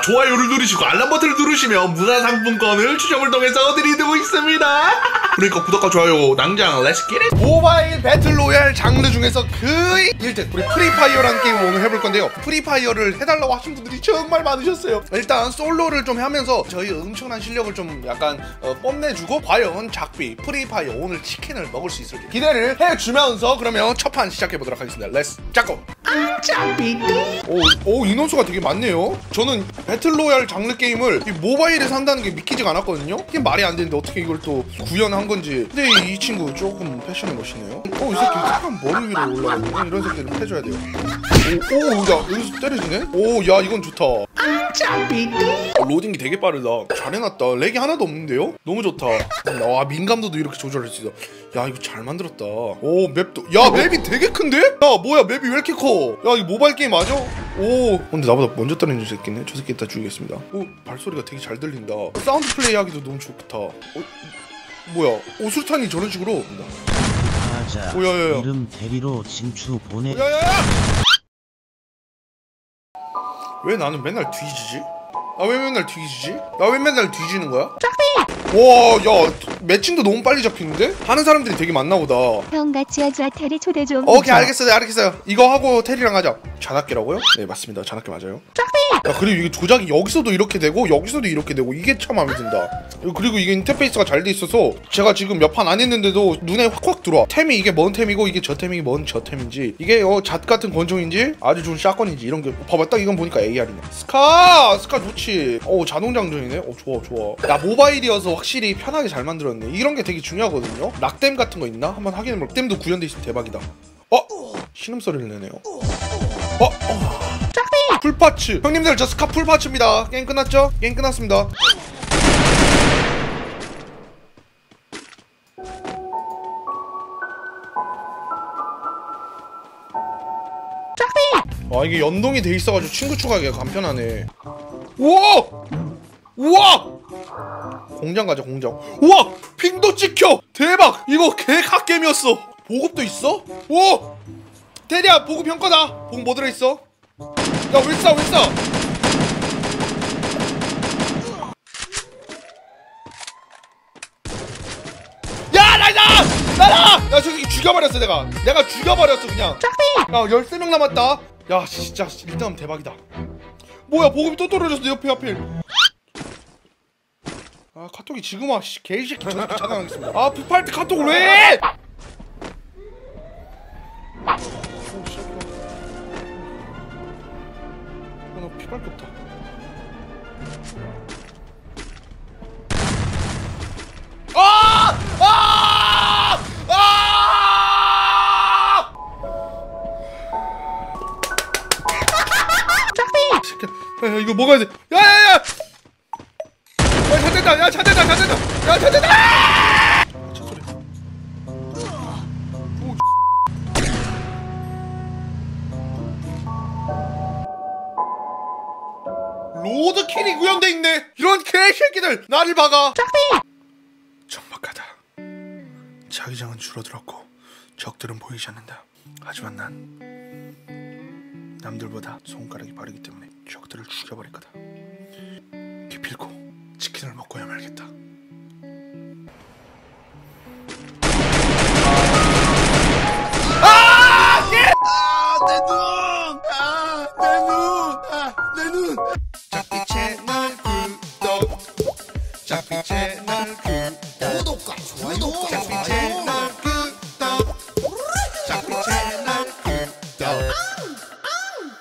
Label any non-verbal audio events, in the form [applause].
좋아요를 누르시고 알람 버튼을 누르시면 문화상품권을 추첨을 통해서 드리고 있습니다. [laughs] 그러니까 구독과 좋아요 낭장 렛츠 기릿 모바일 배틀로얄 장르 중에서 그 1등. 우리 프리파이어라는 게임을 오늘 해볼 건데요. 프리파이어를 해달라고 하신 분들이 정말 많으셨어요. 일단 솔로를 좀 하면서 저희 엄청난 실력을 좀 약간 어, 뽐내주고 과연 작비 프리파이어 오늘 치킨을 먹을 수 있을지 기대를 해주면서 그러면 첫 판 시작해보도록 하겠습니다. 렛츠 짜고 오, 오 인원수가 되게 많네요. 저는 배틀로얄 장르 게임을 이 모바일에서 한다는 게 믿기지가 않았거든요. 이게 말이 안 되는데 어떻게 이걸 또 구현한 건지. 근데 이 친구 조금 패션이 멋있네요. 어이 새끼 착한 머리 위로 올라가네. 이런 새끼를 패줘야 돼요 오 야 여기서 때려지네? 오 야 이건 좋다. 어, 로딩이 되게 빠르다. 잘해놨다. 렉이 하나도 없는데요? 너무 좋다. 와 민감도도 이렇게 조절할 수 있어. 야 이거 잘 만들었다. 오 맵도 야 맵이 되게 큰데? 야 뭐야 맵이 왜 이렇게 커 야 이거 모바일 게임 맞아? 오. 근데 나보다 먼저 떨어진 새끼네. 저 새끼 이따 죽이겠습니다. 오 발소리가 되게 잘 들린다. 사운드 플레이 하기도 너무 좋다. 어, 뭐야? 오술탄이 저런 식으로. 맞아. 오, 야, 야, 야. 이름 대리로 진추 보내. 야야야! 왜 나는 맨날 뒤지지? 나 왜 맨날 뒤지지? 나 왜 맨날 뒤지는 거야? 와, 야, 매칭도 너무 빨리 잡히는데? 하는 사람들이 되게 많나 보다. 형 같이 하자 테리 초대 좀 오케이, 알겠어요, 네, 알겠어요. 이거 하고 테리랑 하자. 잔악계라고요? 네, 맞습니다. 잔악계 맞아요. 야, 그리고 이게 조작이 여기서도 이렇게 되고 여기서도 이렇게 되고 이게 참 마음에 든다. 그리고 이게 인터페이스가 잘 돼 있어서 제가 지금 몇 판 안 했는데도 눈에 확확 들어와. 템이 이게 뭔 템이고 이게 저 템이 뭔 저 템인지 이게 어, 잣 같은 권총인지 아주 좋은 샷건인지 이런 게 봐봐 딱 이건 보니까 AR이네. 스카! 스카 좋지. 어 자동장전이네. 어 좋아 좋아. 야 모바일이어서 확실히 편하게 잘 만들었네. 이런 게 되게 중요하거든요. 락댐 같은 거 있나? 한번 확인해볼게. 락댐도 구현돼 있으면 대박이다. 어? 신음소리를 내네요. 어? 어. 풀파츠 형님들 저 스카 풀파츠입니다 게임 끝났죠? 게임 끝났습니다 아 이게 연동이 돼 있어가지고 친구 추가하기가 간편하네 우와! 우와! 공장 가자 공장 우와! 핑도 찍혀! 대박! 이거 개 갓겜이었어 보급도 있어? 우와! 대리야 보급 형 거다 보급 뭐 들어있어? 야, 왜 싸, 왜 싸? 야, 나이다! 나라! 야, 저 새끼 죽여버렸어, 내가. 내가 죽여버렸어, 그냥. 야, 13명 남았다. 야, 진짜, 1등 대박이다. 뭐야, 보급이 또 떨어졌어, 내 옆에 하필. 아, 카톡이 지금 와, 씨, 개새끼, 저 새끼 차단하겠습니다. 아, 피팔트 카톡을 왜 해! 피밖에 없다. 아! 아! 아! 야, 야, 이거 먹어야 돼. 야, 야, 야! 야, 차 된다. 야, 차 된다. 차 된다. 야, 차 된다. 로드킬이 구현돼 있네. 이런 개새끼들 나를 박아. 천박하다. 자기장은 줄어들었고 적들은 보이지 않는다. 하지만 난 남들보다 손가락이 빠르기 때문에 적들을 죽여버릴 거다. 기필코 치킨을 먹고야 말겠다. 잡기 채널 구독 잡기 채널 구독 구독과 좋아요 잡기 채널